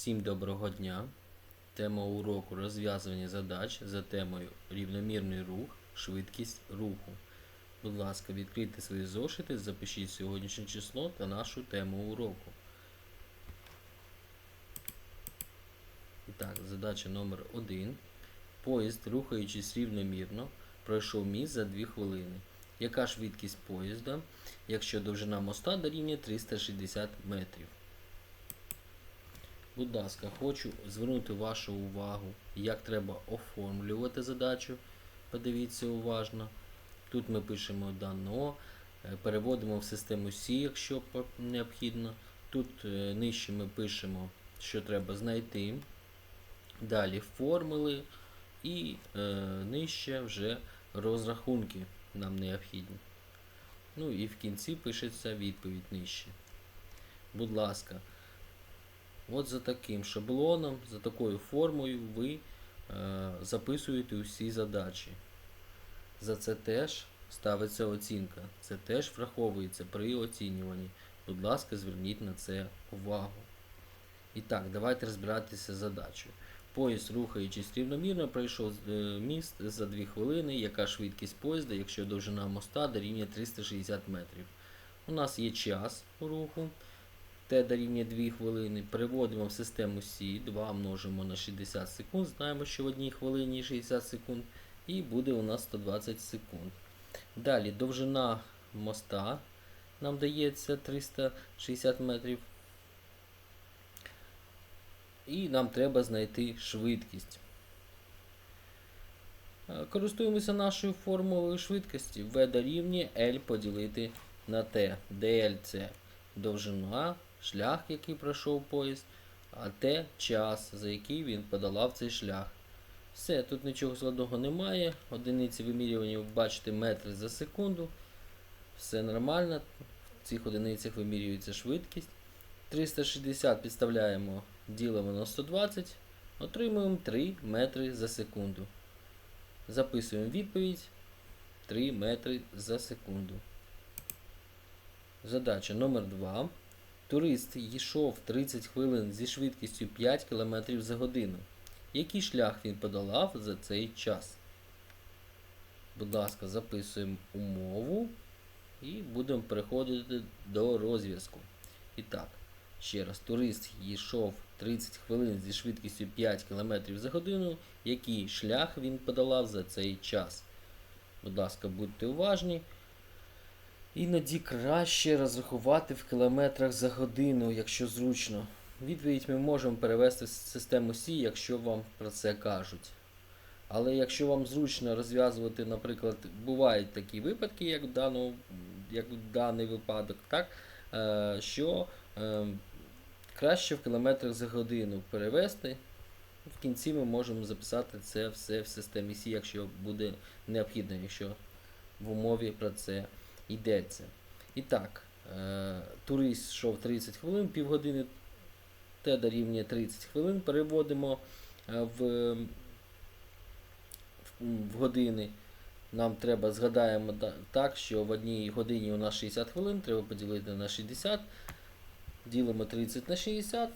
Всім доброго дня. Тема уроку розв'язування задач за темою рівномірний рух, швидкість руху. Будь ласка, відкрийте свої зошити, запишіть сьогоднішнє число та нашу тему уроку. І так, задача номер 1. Поїзд, рухаючись рівномірно, пройшов міст за 2 хвилини. Яка швидкість поїзда, якщо довжина моста дорівнює 360 метрів? Будь ласка, хочу звернути вашу увагу, як треба оформлювати задачу. Подивіться уважно. Тут ми пишемо дано, е, переводимо в систему C, якщо необхідно. Тут е, нижче ми пишемо, що треба знайти. Далі формули і е, нижче вже розрахунки нам необхідні. Ну і в кінці пишеться відповідь нижче. Будь ласка. От за таким шаблоном, за такою формою ви е, записуєте усі задачі. За це теж ставиться оцінка. Це теж враховується при оцінюванні. Будь ласка, зверніть на це увагу. І так, давайте розбиратися з задачею. Поїзд, рухаючись рівномірно, пройшов е, міст за 2 хвилини. Яка швидкість поїзда, якщо довжина моста дорівнює 360 метрів? У нас є час руху. Т дорівнює 2 хвилини. Переводимо в систему Сі, 2 множимо на 60 секунд. Знаємо, що в одній хвилині 60 секунд. І буде у нас 120 секунд. Далі довжина моста нам дається 360 метрів. І нам треба знайти швидкість. Е, Користуємося нашою формулою швидкості. V дорівнює L поділити на T. DL це довжина, шлях, який пройшов поїзд, а T час, за який він подолав цей шлях. Все, тут нічого складного немає. Одиниці вимірювання ви бачите метри за секунду. Все нормально. В цих одиницях вимірюється швидкість. 360 підставляємо, ділимо на 120, отримуємо 3 метри за секунду. Записуємо відповідь 3 метри за секунду. Задача номер 2. Турист йшов 30 хвилин зі швидкістю 5 км за годину. Який шлях він подолав за цей час? Будь ласка, записуємо умову і будемо переходити до розв'язку. І так, ще раз, турист йшов 30 хвилин зі швидкістю 5 км за годину. Який шлях він подолав за цей час? Будь ласка, будьте уважні. Іноді краще розрахувати в кілометрах за годину, якщо зручно. Відповідь ми можемо перевести в систему Сі, якщо вам про це кажуть. Але якщо вам зручно розв'язувати, наприклад, бувають такі випадки, як в, даному, як даний випадок, так, е, що е, краще в кілометрах за годину перевести. В кінці ми можемо записати це все в системі Сі, якщо буде необхідно, якщо в умові про це йдеться. І так, е, турист йшов 30 хвилин, півгодини Т дорівнює 30 хвилин. Переводимо е, в, в години. Нам треба згадаємо так, що в одній годині у нас 60 хвилин, треба поділити на 60. Ділимо 30 на 60,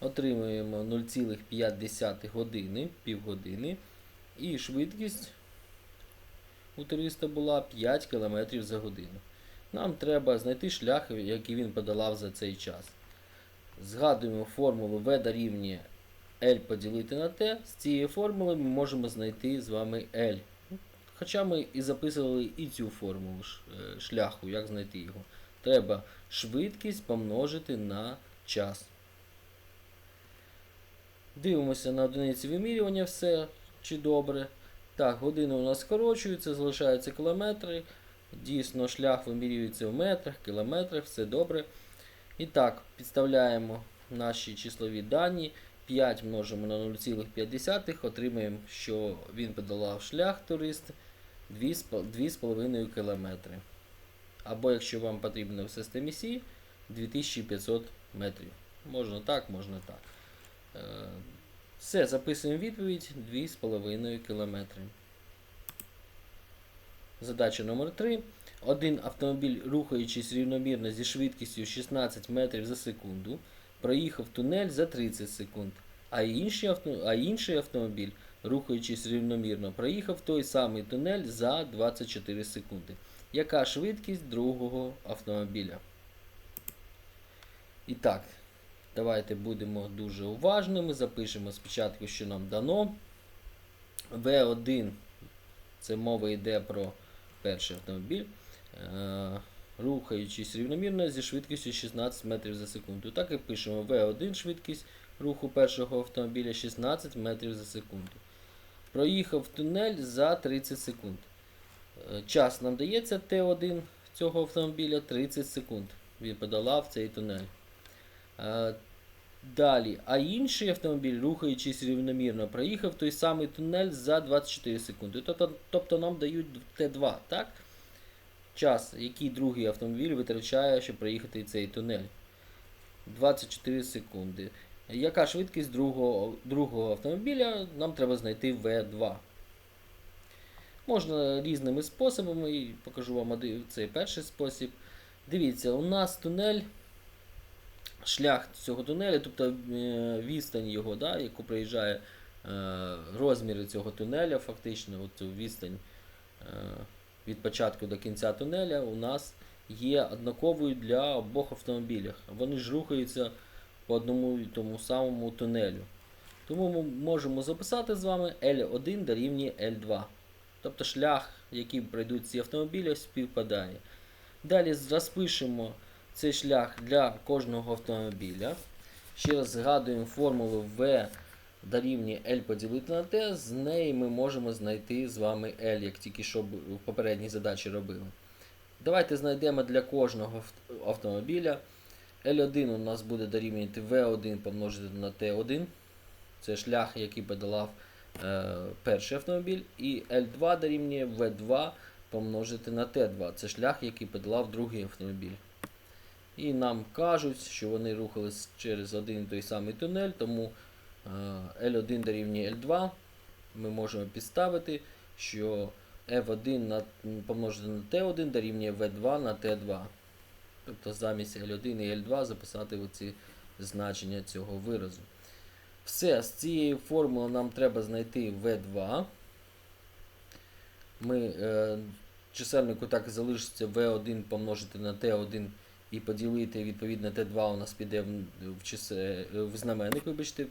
отримуємо 0,5 години, півгодини. І швидкість у туриста була 5 км за годину. Нам треба знайти шлях, який він подолав за цей час. Згадуємо формулу V дорівнює L поділити на T. З цієї формули ми можемо знайти з вами L. Хоча ми і записували і цю формулу е, шляху, як знайти його. Треба швидкість помножити на час. Дивимося на одиниці вимірювання, все чи добре. Так, години у нас скорочуються, залишаються кілометри. Дійсно, шлях вимірюється в метрах, кілометрах, все добре. І так, підставляємо наші числові дані. 5 множимо на 0,5, отримаємо, що він подолав шлях турист 2,5 км. Або якщо вам потрібно в системі Сі, 2500 метрів. Можна так, можна так. Все, записуємо відповідь 2,5 км. Задача номер 3. Один автомобіль, рухаючись рівномірно зі швидкістю 16 метрів за секунду, проїхав тунель за 30 секунд, а інший, а інший автомобіль, рухаючись рівномірно, проїхав той самий тунель за 24 секунди. Яка швидкість другого автомобіля? І так, давайте будемо дуже уважними. Запишемо спочатку, що нам дано. В1 це мова йде про перший автомобіль. Е, рухаючись рівномірно зі швидкістю 16 метрів за секунду. Так і пишемо V1 швидкість руху першого автомобіля 16 метрів за секунду. Проїхав тунель за 30 секунд. Е, Час нам дається Т1 цього автомобіля 30 секунд. Він подолав цей тунель. Е, Далі, а інший автомобіль, рухаючись рівномірно, проїхав той самий тунель за 24 секунди. Тобто, тобто нам дають Т2, так? Час, який другий автомобіль витрачає, щоб проїхати цей тунель. 24 секунди. Яка швидкість другого, другого автомобіля? Нам треба знайти В2. Можна різними способами, покажу вам цей перший спосіб. Дивіться, у нас тунель, шлях цього тунелю, тобто е, відстань його, да, яку проїжджає е, розміри цього тунеля, фактично, от відстань е, від початку до кінця тунеля у нас є однаковою для обох автомобілів. Вони ж рухаються по одному і тому самому тунелю. Тому ми можемо записати з вами L1 дорівнює L2. Тобто шлях, який пройдуть ці автомобілі, співпадає. Далі розпишемо цей шлях для кожного автомобіля. Ще раз згадуємо формулу V дорівнює L поділити на T. З неї ми можемо знайти з вами L, як тільки що в попередній задачі робили. Давайте знайдемо для кожного автомобіля. L1 у нас буде дорівнювати V1 помножити на T1. Це шлях, який подолав е, перший автомобіль. І L2 дорівнює V2 помножити на T2. Це шлях, який подолав другий автомобіль. І нам кажуть, що вони рухались через один і той самий тунель, тому е, L1 дорівнює L2. Ми можемо підставити, що F1 на, помножити на T1 дорівнює V2 на T2. Тобто замість L1 і L2 записати оці значення цього виразу. Все, з цієї формули нам треба знайти V2. Ми е, чисельнику так залишиться V1 помножити на T1 і поділити, відповідно, Т2 у нас піде в, в, чисе, в знаменник, вибачте,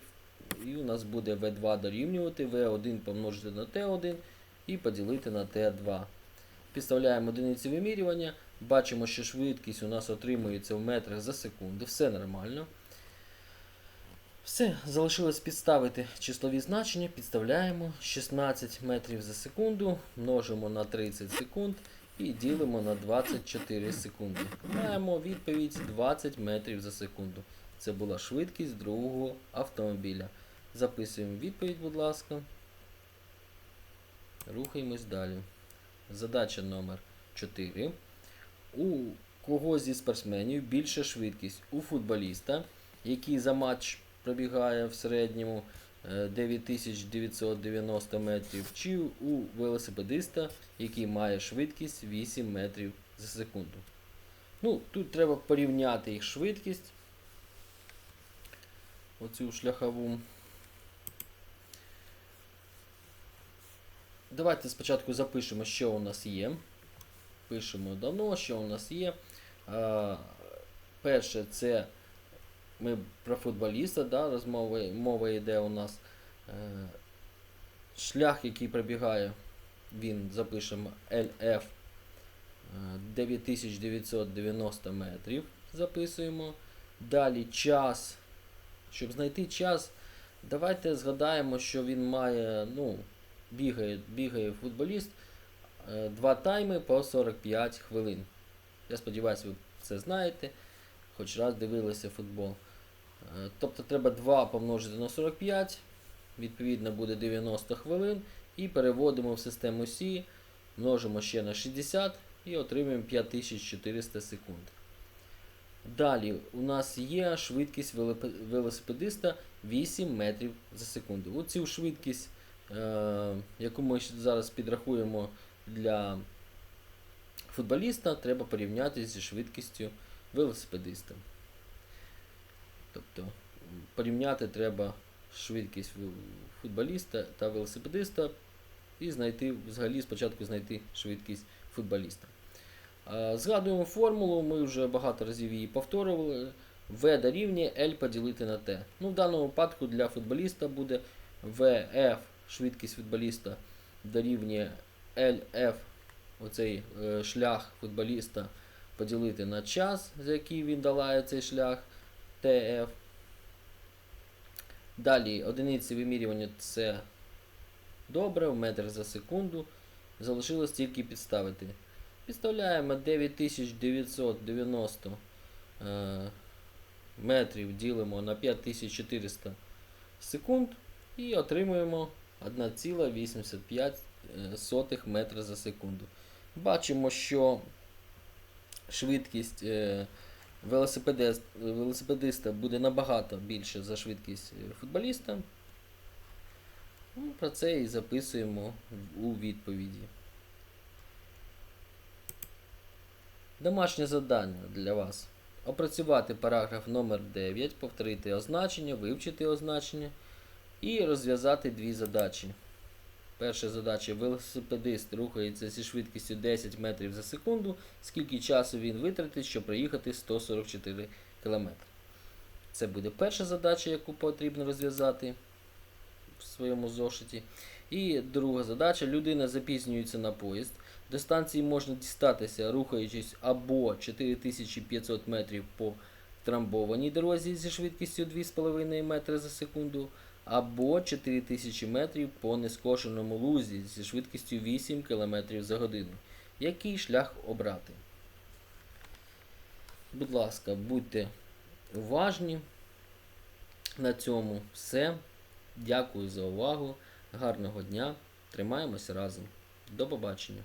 і у нас буде В2 дорівнювати, В1 помножити на Т1 і поділити на Т2. Підставляємо одиниці вимірювання, бачимо, що швидкість у нас отримується в метрах за секунду, все нормально. Все, залишилось підставити числові значення, підставляємо 16 метрів за секунду, множимо на 30 секунд і ділимо на 24 секунди. Маємо відповідь 20 метрів за секунду. Це була швидкість другого автомобіля. Записуємо відповідь, будь ласка. Рухаємось далі. Задача номер 4. У кого зі спортсменів більша швидкість? У футболіста, який за матч пробігає в середньому 9990 метрів, чи у велосипедиста, який має швидкість 8 метрів за секунду. Ну, Тут треба порівняти їх швидкість. Оцю шляхову. Давайте спочатку запишемо, що у нас є. Пишемо давно, що у нас є. Перше, це ми про футболіста, да, розмова мова йде у нас. Е, шлях, який пробігає, він запишемо LF е, 9990 метрів. Записуємо. Далі час. Щоб знайти час, давайте згадаємо, що він має, ну, бігає, бігає футболіст е, два тайми по 45 хвилин. Я сподіваюся, ви це знаєте, хоч раз дивилися футбол. Е, Тобто треба 2 помножити на 45, відповідно буде 90 хвилин. І переводимо в систему Сі, множимо ще на 60 і отримуємо 5400 секунд. Далі у нас є швидкість велосипедиста 8 метрів за секунду. Оцю швидкість, е, яку ми зараз підрахуємо для футболіста, треба порівняти зі швидкістю велосипедиста. Тобто порівняти треба швидкість футболіста та велосипедиста і знайти, взагалі спочатку знайти швидкість футболіста. Згадуємо формулу, ми вже багато разів її повторювали. V дорівнює L поділити на T. Ну, в даному випадку для футболіста буде VF, швидкість футболіста дорівнює LF, оцей е, шлях футболіста поділити на час, за який він долає цей шлях TF. Далі одиниці вимірювання це добре, в метр за секунду. Залишилось тільки підставити. Підставляємо 9990 е, метрів ділимо на 5400 секунд і отримуємо 1,85 е, метра за секунду. Бачимо, що швидкість е, велосипедист, велосипедиста буде набагато більше за швидкість е, футболіста. Ну, про це і записуємо у відповіді. Домашнє завдання для вас. Опрацювати параграф номер 9, повторити означення, вивчити означення і розв'язати дві задачі. Перша задача велосипедист рухається зі швидкістю 10 метрів за секунду. Скільки часу він витратить, щоб проїхати 144 км. Це буде перша задача, яку потрібно розв'язати в своєму зошиті. І друга задача: людина запізнюється на поїзд. До станції можна дістатися, рухаючись або 4500 метрів по трамбованій дорозі зі швидкістю 2,5 метри за секунду, або 4000 метрів по нескошеному лузі зі швидкістю 8 км за годину. Який шлях обрати? Будь ласка, будьте уважні. На цьому все. Дякую за увагу. Гарного дня. Тримаємося разом. До побачення.